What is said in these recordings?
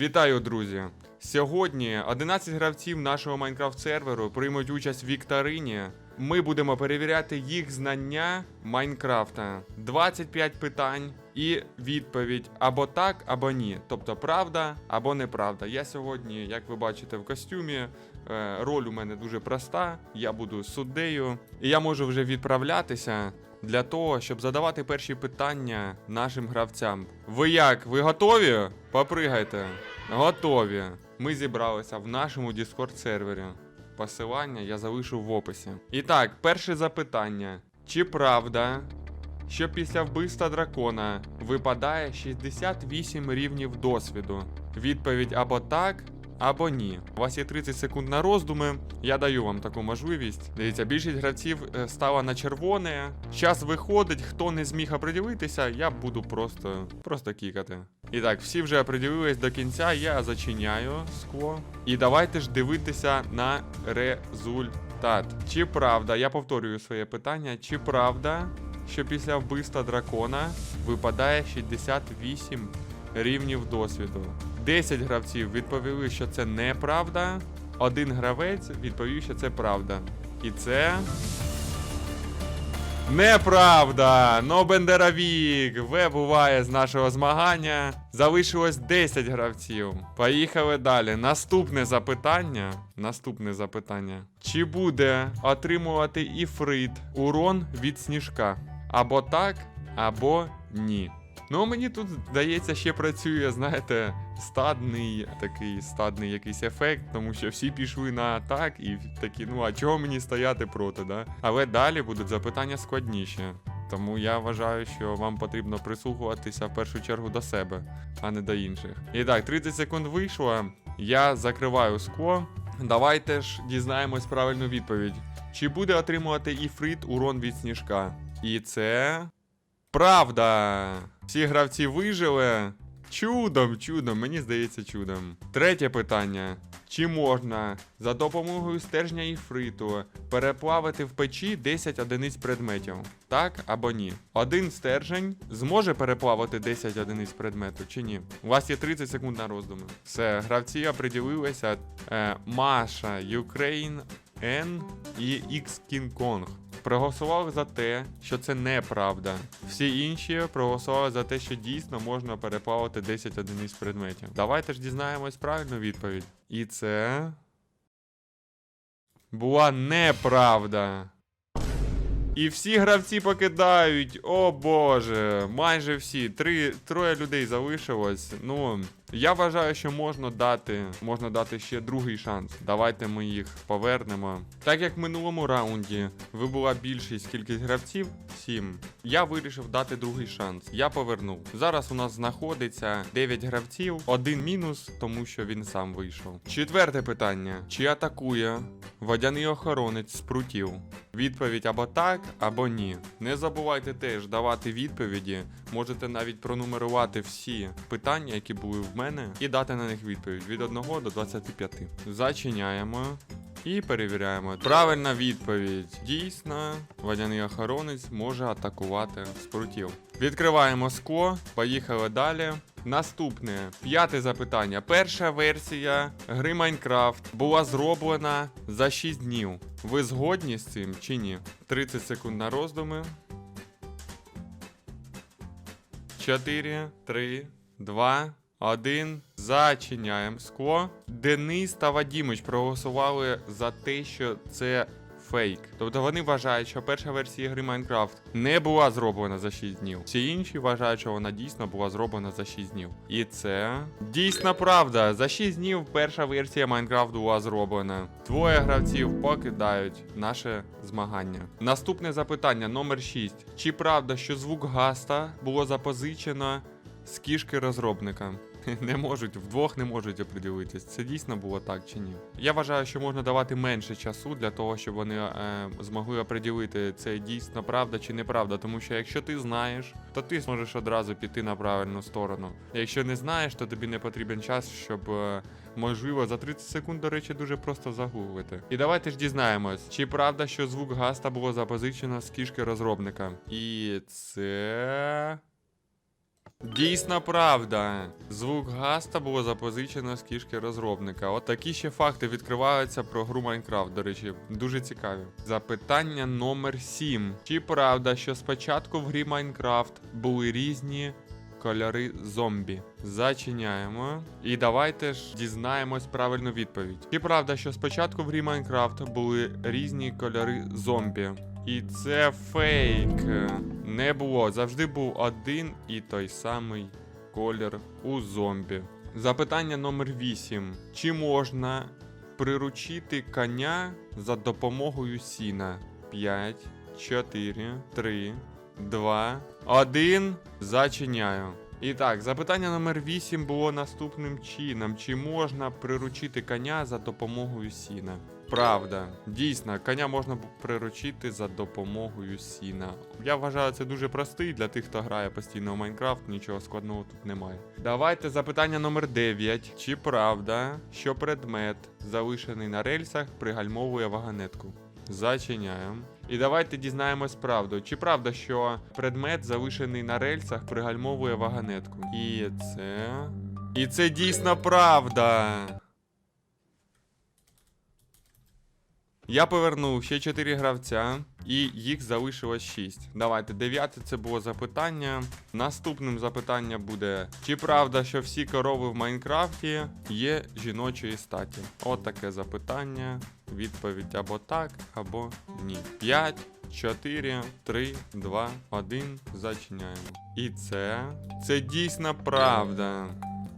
Вітаю, друзі! Сьогодні 11 гравців нашого Майнкрафт серверу приймуть участь в вікторині. Ми будемо перевіряти їх знання Майнкрафта. 25 питань і відповідь або так, або ні. Тобто правда або неправда. Я сьогодні, як ви бачите, в костюмі. Е, Роль у мене дуже проста. Я буду суддею, і я можу вже відправлятися для того, щоб задавати перші питання нашим гравцям. Ви як? Ви готові? Попригайте. Готові. Ми зібралися в нашому Discord сервері. Посилання я залишу в описі. І так, перше запитання: чи правда, що після вбивства дракона випадає 68 рівнів досвіду? Відповідь або так, або ні. У вас є 30 секунд на роздуми. Я даю вам таку можливість. Дивіться, більшість гравців е, стала на червоне. Час виходить, хто не зміг оприділитися, я буду просто, просто кікати. І так, всі вже оприділились до кінця, я зачиняю скло. І давайте ж дивитися на результат. Чи правда, я повторюю своє питання, чи правда, що після вбивства дракона випадає 68 рівнів досвіду? 10 гравців відповіли, що це неправда. Один гравець відповів, що це правда. І це. Неправда! Но Бендеравік вибуває з нашого змагання. Залишилось 10 гравців. Поїхали далі. Наступне запитання. Наступне запитання. Чи буде отримувати Іфрит урон від сніжка? Або так, або ні. Ну, мені тут, здається, ще працює, знаєте, стадний такий стадний якийсь ефект, тому що всі пішли на атак і такі, ну а чого мені стояти проти, да? Але далі будуть запитання складніші. Тому я вважаю, що вам потрібно прислухуватися в першу чергу до себе, а не до інших. І так, 30 секунд вийшло. Я закриваю скло. Давайте ж дізнаємось правильну відповідь. Чи буде отримувати Іфрит урон від сніжка? І це. Правда! Всі гравці вижили. Чудом, чудом, мені здається, чудом. Третє питання. Чи можна за допомогою стержня іфриту переплавити в печі 10 одиниць предметів? Так або ні? Один стержень зможе переплавити 10 одиниць предмету чи ні? У вас є 30 секунд на роздуми. Все, гравці оприділилися. Е, Маша, Ukraine, N і X King Kong проголосували за те, що це неправда. Всі інші проголосували за те, що дійсно можна переплавити 10 одиниць предметів. Давайте ж дізнаємось правильну відповідь. І це. Була неправда. І всі гравці покидають. О боже, майже всі. Три, троє людей залишилось. Ну, я вважаю, що можна дати, можна дати ще другий шанс. Давайте ми їх повернемо. Так як в минулому раунді ви була більшість кількість гравців, 7, я вирішив дати другий шанс. Я повернув. Зараз у нас знаходиться 9 гравців, один мінус, тому що він сам вийшов. Четверте питання: чи атакує водяний охоронець спрутів? Відповідь або так, або ні. Не забувайте теж давати відповіді. Можете навіть пронумерувати всі питання, які були в мене, і дати на них відповідь від 1 до 25. Зачиняємо. І перевіряємо. Правильна відповідь. Дійсно, водяний охоронець може атакувати спрутів. Відкриваємо скло, поїхали далі. Наступне п'яте запитання. Перша версія гри Майнкрафт була зроблена за 6 днів. Ви згодні з цим чи ні? 30 секунд на роздуми. 4, 3, 2, 1. Зачиняємо скло. Денис та Вадімич проголосували за те, що це фейк. Тобто вони вважають, що перша версія гри Майнкрафт не була зроблена за 6 днів. Всі інші вважають, що вона дійсно була зроблена за 6 днів. І це дійсна правда. За 6 днів перша версія Майнкрафт була зроблена. Двоє гравців покидають наше змагання. Наступне запитання номер 6. Чи правда, що звук гаста було запозичено з кішки розробника? Не можуть, вдвох не можуть оприділитись. Це дійсно було так чи ні? Я вважаю, що можна давати менше часу для того, щоб вони е, змогли оприділити, це дійсно правда чи неправда. Тому що якщо ти знаєш, то ти зможеш одразу піти на правильну сторону. Якщо не знаєш, то тобі не потрібен час, щоб е, можливо за 30 секунд, до речі, дуже просто загуглити. І давайте ж дізнаємось, чи правда, що звук гаста було запозичено з кішки розробника. І це. Дійсно правда. Звук гаста було запозичено з кішки розробника. От такі ще факти відкриваються про гру Майнкрафт, до речі, дуже цікаві. Запитання номер 7. Чи правда, що спочатку в грі Майнкрафт були різні кольори зомбі? Зачиняємо. І давайте ж дізнаємось правильну відповідь. Чи правда, що спочатку в грі Майнкрафт були різні кольори зомбі? І це фейк. Не було. Завжди був один і той самий колір у зомбі. Запитання номер 8. Чи можна приручити коня за допомогою сіна? 5, 4, 3, 2, 1. Зачиняю. І так, запитання номер 8 було наступним чином: чи можна приручити коня за допомогою сіна? Правда, дійсно, коня можна приручити за допомогою сіна. Я вважаю, це дуже простий для тих, хто грає постійно в Майнкрафт, нічого складного тут немає. Давайте запитання номер 9. Чи правда, що предмет, залишений на рельсах, пригальмовує вагонетку? Зачиняємо. І давайте дізнаємось правду. Чи правда, що предмет, залишений на рельсах, пригальмовує вагонетку? І це. І це дійсно правда. Я повернув ще 4 гравця, і їх залишилось 6. Давайте, дев'яте це було запитання. Наступним запитання буде: чи правда, що всі корови в Майнкрафті є жіночої статі? От таке запитання. Відповідь або так, або ні. 5, 4, 3, 2, 1. Зачиняємо. І це. Це дійсно правда.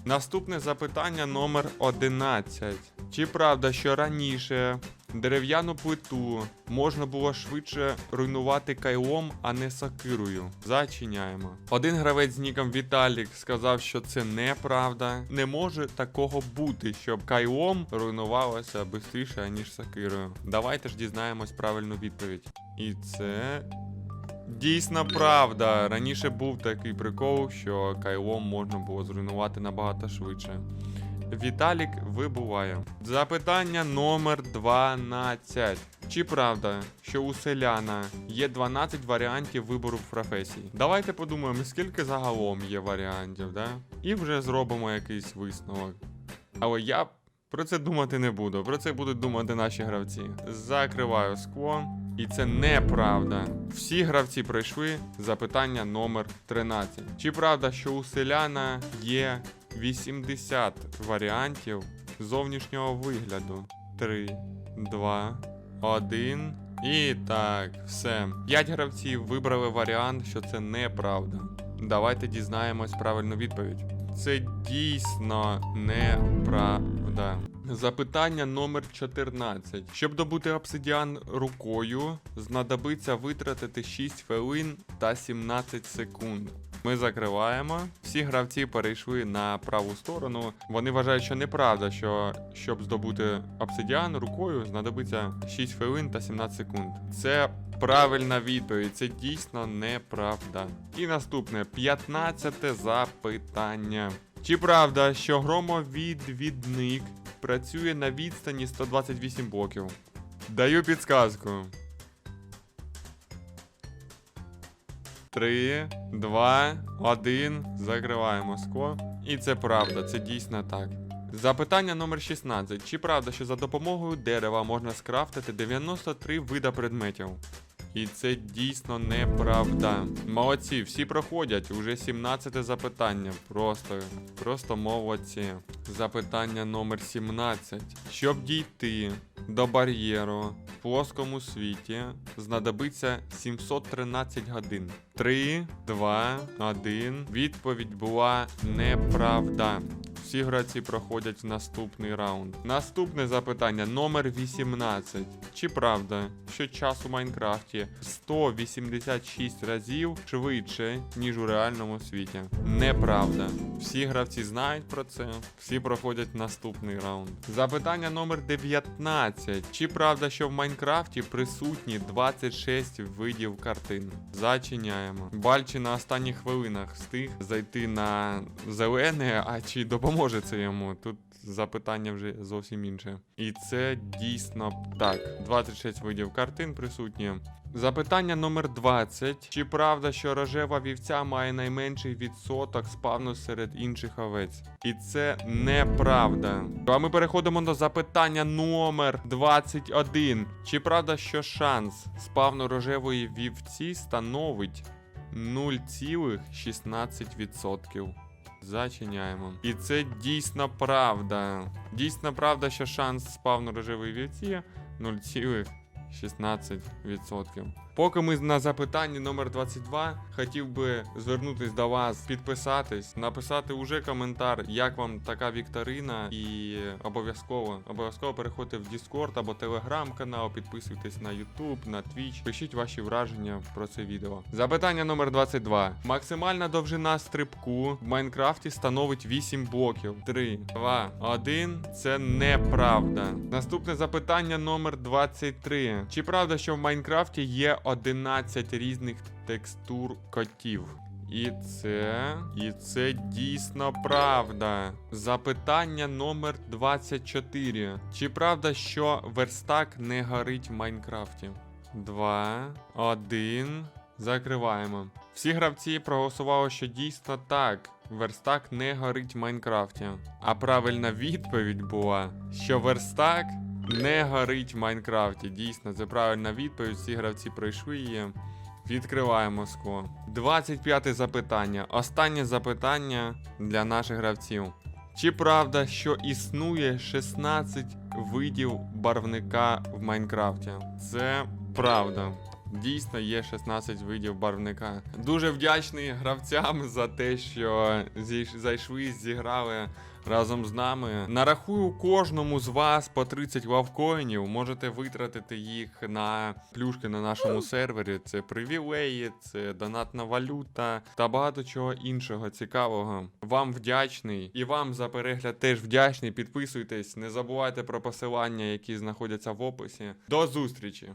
Наступне запитання номер 11. Чи правда, що раніше дерев'яну плиту можна було швидше руйнувати кайлом, а не сокирою? Зачиняємо. Один гравець з ніком Віталік сказав, що це неправда. Не може такого бути, щоб кайлом руйнувалося швидше, ніж сокирою. Давайте ж дізнаємось правильну відповідь. І це Дійсно правда. Раніше був такий прикол, що кайлом можна було зруйнувати набагато швидше. Віталік вибуває. Запитання номер 12. Чи правда, що у селяна є 12 варіантів вибору професій? Давайте подумаємо, скільки загалом є варіантів, да? І вже зробимо якийсь висновок. Але я про це думати не буду. Про це будуть думати наші гравці. Закриваю скло. І це неправда. Всі гравці пройшли запитання номер 13. Чи правда, що у селяна є 80 варіантів зовнішнього вигляду? 3, 2, 1. І так, все. 5 гравців вибрали варіант, що це неправда. Давайте дізнаємось правильну відповідь. Це дійсно неправда. Запитання номер 14. Щоб добути обсидіан рукою, знадобиться витратити 6 хвилин та 17 секунд. Ми закриваємо. Всі гравці перейшли на праву сторону. Вони вважають, що неправда, що щоб здобути обсидіан рукою, знадобиться 6 хвилин та 17 секунд. Це правильна відповідь, це дійсно неправда. І наступне 15 запитання. Чи правда, що громовідвідник працює на відстані 128 блоків? Даю підсказку. 3, 2, 1. Закриваємо скло. І це правда, це дійсно так. Запитання номер 16. Чи правда, що за допомогою дерева можна скрафтити 93 вида предметів? І це дійсно неправда. Молодці, всі проходять. Уже 17 запитання. Просто, просто молодці. Запитання номер 17. Щоб дійти до бар'єру в плоскому світі, знадобиться 713 годин. 3, 2, 1. Відповідь була неправда. Всі гравці проходять наступний раунд. Наступне запитання номер 18. Чи правда, що час у Майнкрафті 186 разів швидше, ніж у реальному світі? Неправда. Всі гравці знають про це, всі проходять наступний раунд. Запитання номер 19. Чи правда, що в Майнкрафті присутні 26 видів картин? Зачиняємо. Бальчі на останніх хвилинах встиг зайти на зелене, а чи допоможе поможе це йому. Тут запитання вже зовсім інше. І це дійсно так. 26 видів картин присутні. Запитання номер 20. Чи правда, що рожева вівця має найменший відсоток спавну серед інших овець? І це неправда. А ми переходимо до запитання номер 21. Чи правда, що шанс спавну рожевої вівці становить 0,16%? Зачиняємо. І це дійсна правда. Дійсна правда, що шанс спавну рожевої вівці 0,16%. Поки ми на запитанні номер 22, хотів би звернутись до вас, підписатись, написати уже коментар, як вам така вікторина, і обов'язково обов'язково переходьте в Discord або Telegram канал, підписуйтесь на YouTube, на Twitch, пишіть ваші враження про це відео. Запитання номер 22. Максимальна довжина стрибку в Майнкрафті становить 8 блоків. 3, 2, 1. Це неправда. Наступне запитання номер 23. Чи правда, що в Майнкрафті є 11 різних текстур котів? І це. І це дійсно правда. Запитання номер 24. Чи правда, що верстак не горить в Майнкрафті? Два, один. Закриваємо. Всі гравці проголосували, що дійсно так. Верстак не горить в Майнкрафті. А правильна відповідь була, що верстак не горить в Майнкрафті. Дійсно, це правильна відповідь. Всі гравці пройшли її. Відкриваємо скло. 25 запитання. Останнє запитання для наших гравців. Чи правда, що існує 16 видів барвника в Майнкрафті? Це правда. Дійсно є 16 видів барвника. Дуже вдячний гравцям за те, що зайшли, зіграли разом з нами. Нарахую кожному з вас по 30 лавкоїнів. Можете витратити їх на плюшки на нашому сервері. Це привілеї, це донатна валюта та багато чого іншого цікавого. Вам вдячний і вам за перегляд теж вдячний. Підписуйтесь, не забувайте про посилання, які знаходяться в описі. До зустрічі!